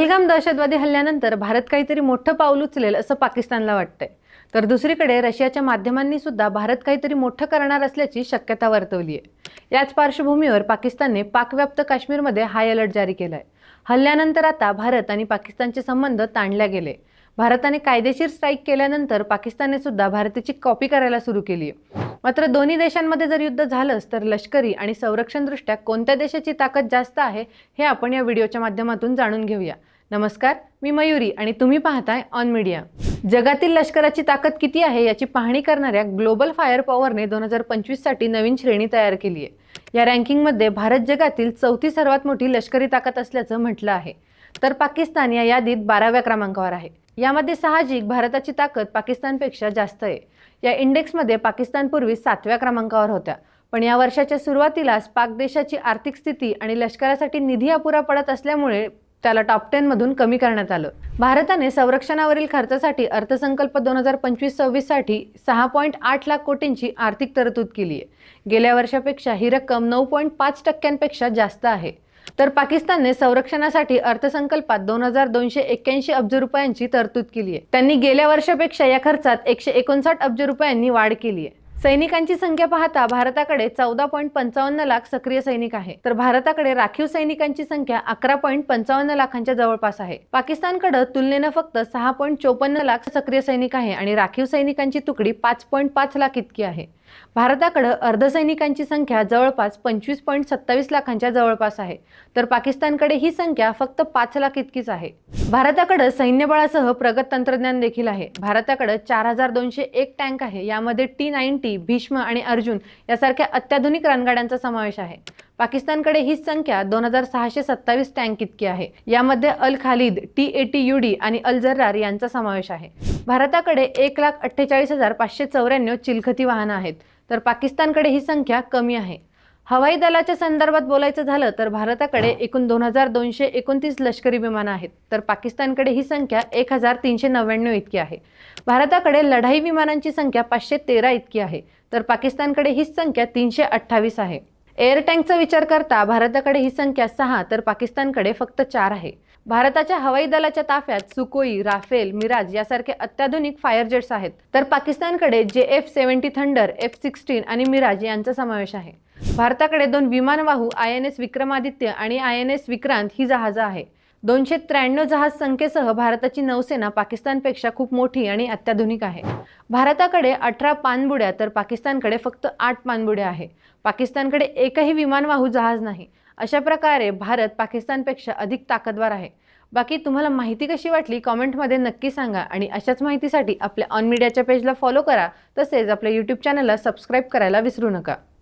पहलगाम दहशतवादी हल्ल्यानंतर भारत काहीतरी मोठं पाऊल उचलेल असं पाकिस्तानला वाटतंय. तर दुसरीकडे रशियाच्या माध्यमांनी सुद्धा भारत काहीतरी मोठं करणार असल्याची शक्यता वर्तवली आहे याच पार्श्वभूमीवर पाकिस्तानने पाकव्याप्त काश्मीरमध्ये हाय अलर्ट जारी केलाय. हल्ल्यानंतर आता भारत आणि पाकिस्तानचे संबंध ताणल्या गेले. भारताने कायदेशीर स्ट्राईक केल्यानंतर पाकिस्तानने सुद्धा भारताची कॉपी करायला सुरू केली आहे. मात्र दोन्ही देशांमध्ये जर युद्ध झालंच तर लष्करी आणि संरक्षणदृष्ट्या कोणत्या देशाची ताकद जास्त आहे हे आपण या व्हिडिओच्या माध्यमातून जाणून घेऊया. नमस्कार मी मयुरी आणि तुम्ही पाहताय ऑन मीडिया जगातील लष्कराची ताकद किती आहे याची पाहणी करणाऱ्या ग्लोबल फायर पॉवरने दोन हजार पंचवीससाठी नवीन श्रेणी तयार केली आहे. या रँकिंगमध्ये भारत जगातील चौथी सर्वात मोठी लष्करी ताकद असल्याचं म्हटलं आहे. तर पाकिस्तान या यादीत बाराव्या क्रमांकावर आहे. यामध्ये साहजिक भारताची ताकद पाकिस्तानपेक्षा जास्त आहे. या इंडेक्समध्ये पाकिस्तान पूर्वी सातव्या क्रमांकावर होत्या. पण या वर्षाच्या सुरुवातीलाच पाक देशाची आर्थिक स्थिती आणि लष्करासाठी निधी अपुरा पडत असल्यामुळे त्याला टॉप टेनमधून कमी करण्यात आलं. भारताने संरक्षणावरील खर्चासाठी अर्थसंकल्प दोन हजार पंचवीस सव्वीससाठी सहा पॉईंट आठ लाख कोटींची आर्थिक तरतूद केली आहे गेल्या वर्षापेक्षा ही रक्कम नऊ पॉईंट पाच टक्क्यांपेक्षा जास्त आहे. तर पाकिस्तानने संरक्षणासाठी अर्थसंकल्पात दोन हजार दोनशे एक्क्याऐंशी अब्ज रुपयांची तरतूद केली आहे. त्यांनी गेल्या वर्षापेक्षा या खर्चात एकशे एकोणसाठ अब्ज रुपयांनी वाढ केली आहे. सैनिकांची संख्या पाहता भारताकडे चौदा पॉईंट पंचावन्न लाख सक्रिय सैनिक आहे. तर भारताकडे राखीव सैनिकांची संख्या अकरा पॉईंट पंचावन्न लाखांच्या जवळपास आहे. पाकिस्तानकडे तुलनेनं फक्त सहा पॉईंट चोपन्न लाख सक्रिय सैनिक आहे आणि राखीव सैनिकांची तुकडी पाच पॉईंट पाच लाख इतकी आहे. भारताकडं अर्धसैनिकांची संख्या जवळपास पंचवीस पॉईंट सत्तावीस लाखांच्या जवळपास आहे. तर पाकिस्तानकडे ही संख्या फक्त पाच लाख इतकीच आहे. भारताकडं सैन्यबळासह प्रगत तंत्रज्ञान देखील आहे. भारताकडं चार हजार दोनशे एक टँक आहे. यामध्ये टी नाईन्टी भीष्म आणि अर्जुन यासारख्या अत्याधुनिक रणगाड्यांचा समावेश आहे. पाकिस्तानकडे ही संख्या दोन हजार सहाशे सत्तावीस टँक इतकी आहे. यामध्ये Al Khalid T eighty UD आणि अल जर्रार यांचा समावेश आहे. भारताकडे एक लाख अठ्ठेचाळीस हजार पाचशे चौऱ्याण्णव चिलखती वाहनं आहेत. तर पाकिस्तानकडे ही संख्या कमी आहे. हवाई दलाच्या संदर्भात बोलायचं झालं तर भारताकडे एकूण दोन हजार दोनशे एकोणतीस लष्करी विमानं आहेत. तर पाकिस्तानकडे ही संख्या एक हजार तीनशे नव्याण्णव इतकी आहे. भारताकडे लढाई विमानांची संख्या पाचशे तेरा इतकी आहे. तर पाकिस्तानकडे ही संख्या तीनशे अठ्ठावीस आहे. एअर टँकचा विचार करता भारताकडे ही संख्या सहा तर पाकिस्तानकडे फक्त चार आहे. भारताच्या हवाई दलाच्या ताफ्यात सुकोई राफेल मिराज यासारखे अत्याधुनिक फायर जेट्स आहेत. तर पाकिस्तानकडे जे JF seventy thunder F sixteen आणि मिराज यांचा समावेश आहे. भारताकडे दोन विमानवाहू आय एन एस विक्रमादित्य आणि आय एन एस विक्रांत ही जहाजं आहे दोनशे त्र्याण्णव जहाज संख्येसह भारताची नौसेना पाकिस्तानपेक्षा खूप मोठी आणि अत्याधुनिक आहे. भारताकडे अठरा पाणबुड्या तर पाकिस्तानकडे फक्त आठ पाणबुड्या आहे. पाकिस्तानकडे एकही विमानवाहू जहाज नाही. अशा प्रकारे भारत पाकिस्तानपेक्षा अधिक ताकदवार आहे. बाकी तुम्हाला माहिती कशी वाटली कॉमेंटमध्ये नक्की सांगा आणि अशाच माहितीसाठी आपल्या ऑन मीडियाच्या पेजला फॉलो करा. तसेच आपल्या यूट्यूब चॅनलला सबस्क्राईब करायला विसरू नका.